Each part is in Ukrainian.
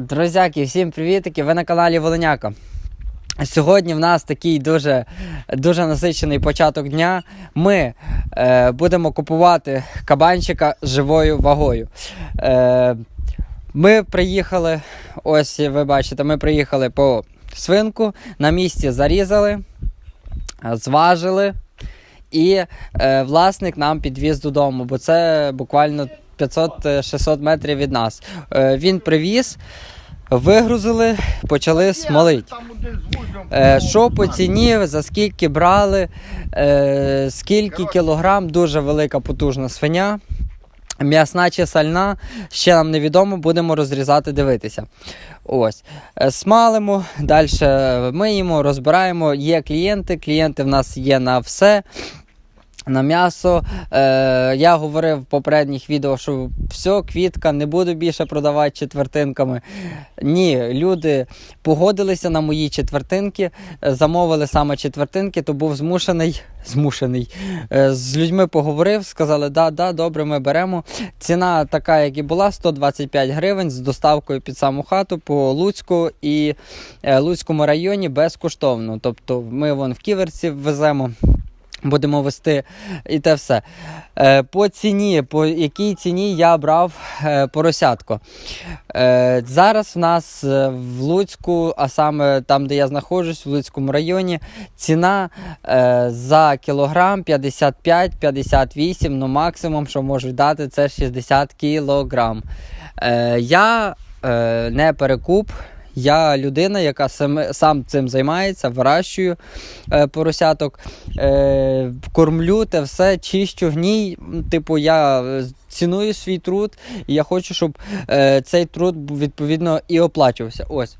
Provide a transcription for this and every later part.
Друзяки, всім привітики! Ви на каналі Волиняка. Сьогодні в нас такий дуже, дуже насичений початок дня. Ми е, будемо купувати кабанчика живою вагою. Е, ми приїхали, ось ви бачите, ми приїхали по свинку, на місці зарізали, зважили, і е, власник нам підвіз додому, бо це буквально 500-600 метрів від нас. Е, він привіз, вигрузили, почали смолити. Е, що по ціні, за скільки брали, е, скільки кілограм, дуже велика потужна свиня. М'ясна чи сальна, ще нам невідомо, будемо розрізати, дивитися. Ось. Е, Смалимо, далі миємо, розбираємо. Є клієнти, клієнти в нас є на все. На м'ясо. Е, я говорив в попередніх відео, що все, квітка, не буду більше продавати четвертинками. Ні, люди погодилися на мої четвертинки, е, замовили саме четвертинки, то був змушений. Змушений. Е, з людьми поговорив, сказали, да, да, добре, ми беремо. Ціна така, як і була, 125 гривень з доставкою під саму хату по Луцьку і е, Луцькому районі безкоштовно. Тобто ми вон в ківерці веземо. Будемо вести і те все. Е, по ціні, по якій ціні я брав е, поросятко. Е, зараз в нас в Луцьку, а саме там, де я знаходжусь, в Луцькому районі, ціна за кілограм 55-58, ну максимум, що можуть дати, це 60 кілограм. Я не перекуп. Я людина, яка сам, сам цим займається, вирощую е, поросяток, е, кормлю те все, чищу гній. Типу, я е, ціную свій труд, і я хочу, щоб е, цей труд відповідно і оплачувався. Ось,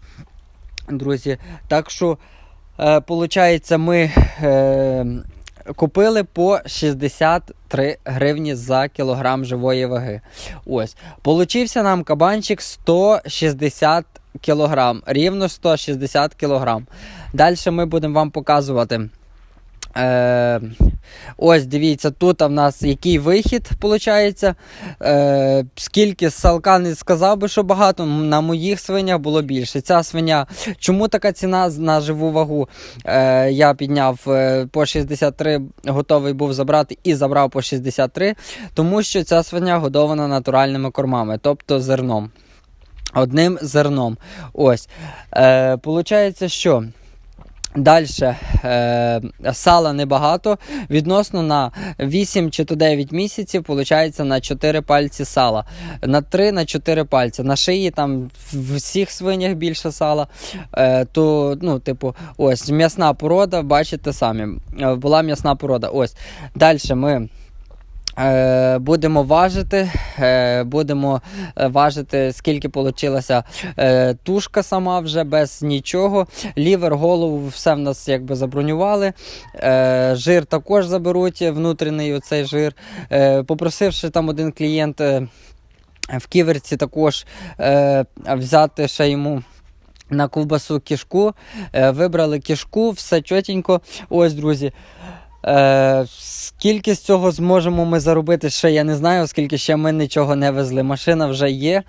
друзі. Так що, е, ми. Е, Купили по 63 гривні за кілограм живої ваги. Ось. Получився нам кабанчик 160 кілограм. Рівно 160 кілограм. Далі ми будемо вам показувати. Е, ось дивіться, тут в нас який вихід виходить. Е, скільки салка не сказав би, що багато, на моїх свинях було більше. Ця свиня, чому така ціна на живу вагу? Е, я підняв е, по 63, готовий був забрати і забрав по 63, тому що ця свиня годована натуральними кормами, тобто зерном. Одним зерном. Ось. Е, получається, що. Далі е, сала небагато. Відносно на 8 чи то 9 місяців, виходить на 4 пальці сала. На 3 на 4 пальці. На шиї там в всіх свинях більше сала. Е, то, ну, типу, ось м'ясна порода, бачите самі. Е, була м'ясна порода. Ось. Далі ми. Е, Будемо важити, е, будемо е, важити, скільки е, тушка сама вже без нічого. Лівер, голову, все в нас якби забронювали. Жир також заберуть, внутрішній оцей жир. Попросивши там один клієнт в ківерці також взяти ще йому. На ковбасу кішку, вибрали кішку, все чотенько. Ось, друзі. Е, скільки з цього зможемо ми заробити, ще я не знаю, оскільки ще ми нічого не везли. Машина вже є.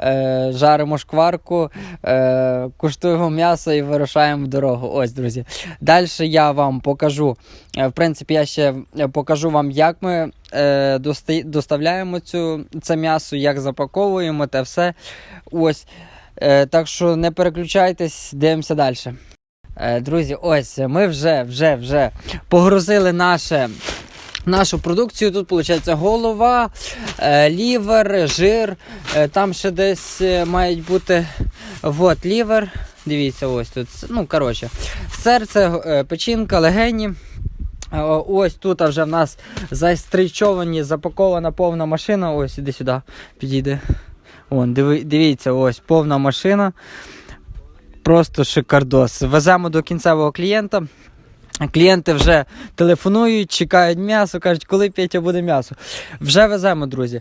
Е, жаримо шкварку, е, куштуємо м'ясо і вирушаємо в дорогу. Ось, друзі. Далі я вам покажу. е, в принципі, я ще покажу вам, як ми е, доста- доставляємо цю, це м'ясо, як запаковуємо те все. Ось. Е, так що не переключайтесь, дивимося далі. Е, Друзі, ось ми вже вже, вже погрузили наше, нашу продукцію. Тут виходить голова, е, лівер, жир. Е, Там ще десь мають бути вот, лівер. Дивіться, ось тут. Ну, коротше, серце, печінка, легені. Ось тут вже в нас застрічовані, запакована повна машина. Ось іди сюди, підійди. Вон, дивіться, ось повна машина. Просто шикардос. Веземо до кінцевого клієнта. Клієнти вже телефонують, чекають м'ясо, кажуть, коли Петя буде м'ясо. Вже веземо, друзі.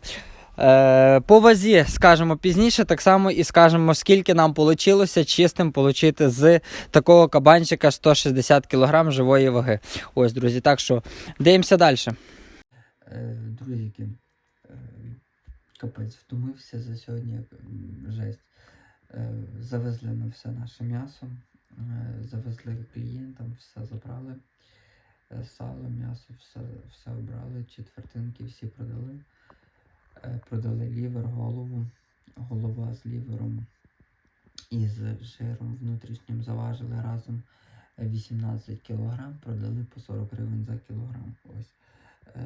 Е, по вазі скажемо пізніше, так само і скажемо, скільки нам вийшло чистим отримати з такого кабанчика 160 кг живої ваги. Ось, друзі, так що дивимося далі. Друзі, капець, втомився за сьогодні. Жесть. Е, Завезли ми все наше м'ясо, е, завезли клієнтам, все забрали. Е, Сало, м'ясо, все, все обрали, четвертинки всі продали. Продали лівер, голову. Голова з лівером і з жиром внутрішнім заважили разом 18 кг, продали по 40 гривень за кілограм. Ось.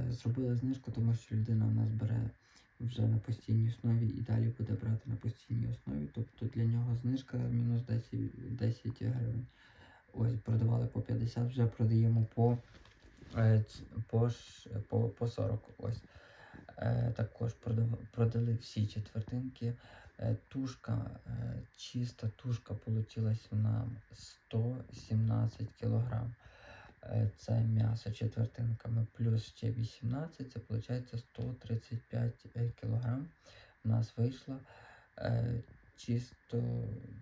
Зробили знижку, тому що людина у нас бере вже на постійній основі і далі буде брати на постійній основі. Тобто для нього знижка мінус 10, 10 гривень. Ось продавали по 50, вже продаємо по, е, по, по, по 40. Ось. Е, також продали всі четвертинки. Е, тушка, чиста тушка получилась нам 117 кг. Е, це м'ясо четвертинками плюс ще 18, це виходить 135 кг. У нас вийшло е, чисто,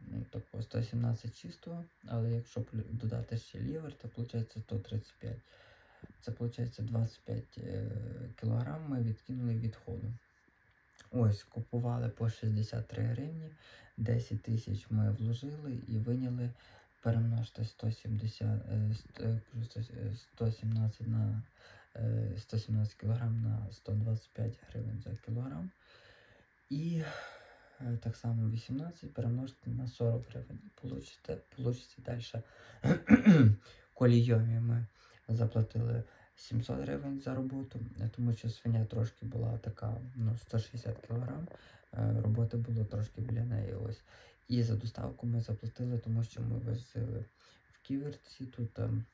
ну, тобто 117 чистого, але якщо додати ще лівер, то виходить 135. Це виходить 25 е, кг ми відкинули відходу. Ось, купували по 63 гривні, 10 тисяч ми вложили і виняли, перемножте 170, е, ст- е, кажу, сто- е, 117 на е, 117 кг на 125 гривень за кілограм. І е, так само 18 перемножити на 40 гривень. Получите, получите далі колійомі ми заплатили 700 гривень за роботу, е, тому що свиня трошки була така, ну, 160 кг, роботи було трошки біля неї. І за доставку ми заплатили, тому що ми возили в ківерці, тут ем,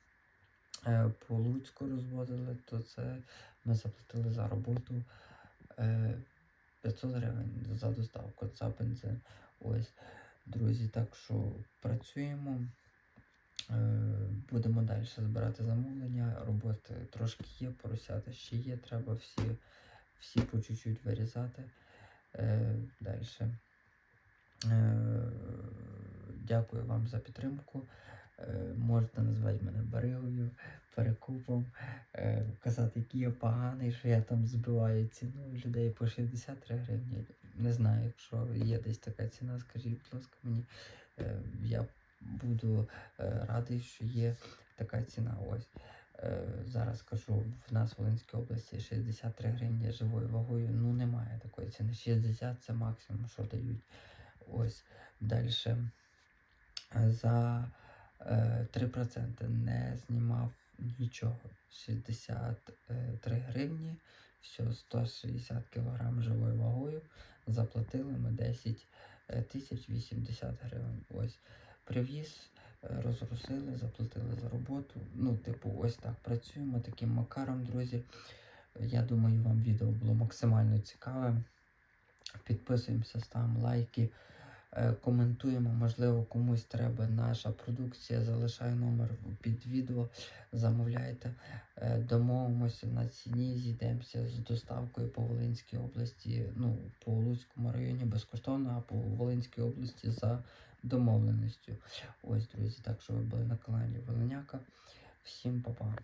е, по Луцьку розвозили, то це ми заплатили за роботу е, 500 гривень за доставку, за бензин. Ось, друзі, так що працюємо. Е, Будемо далі збирати замовлення. Роботи трошки є, поросята ще є, треба всі, всі по чуть-чуть вирізати. Е, далі. Е, дякую вам за підтримку. Е, можете назвати мене Баригою, перекупом, е, казати, який я поганий, що я там збиваю ціну людей по 63 гривні. Не знаю, якщо є десь така ціна, скажіть, будь ласка, мені. Я буду радий, що є така ціна. Ось. Зараз кажу, в нас в Волинській області 63 гривні живою вагою. Ну немає такої ціни. 60 це максимум, що дають. Ось. Далі за е, 3% не знімав нічого. 63 гривні, все 160 кг живою вагою. Заплатили ми 10 е, тисяч 80 гривень. Ось. Привіз, е, розрусили, заплатили за роботу. Ну, типу, ось так працюємо таким макаром, друзі. Я думаю, вам відео було максимально цікаве. Підписуємося, ставимо лайки, е, коментуємо. Можливо, комусь треба наша продукція. Залишаю номер під відео. Замовляйте, Е, домовимося на ціні, зійдемося з доставкою по Волинській області, ну, по Луцькому районі безкоштовно, а по Волинській області за домовленістю. Ось, друзі, так що ви були на каналі Волиняка. Всім па-па.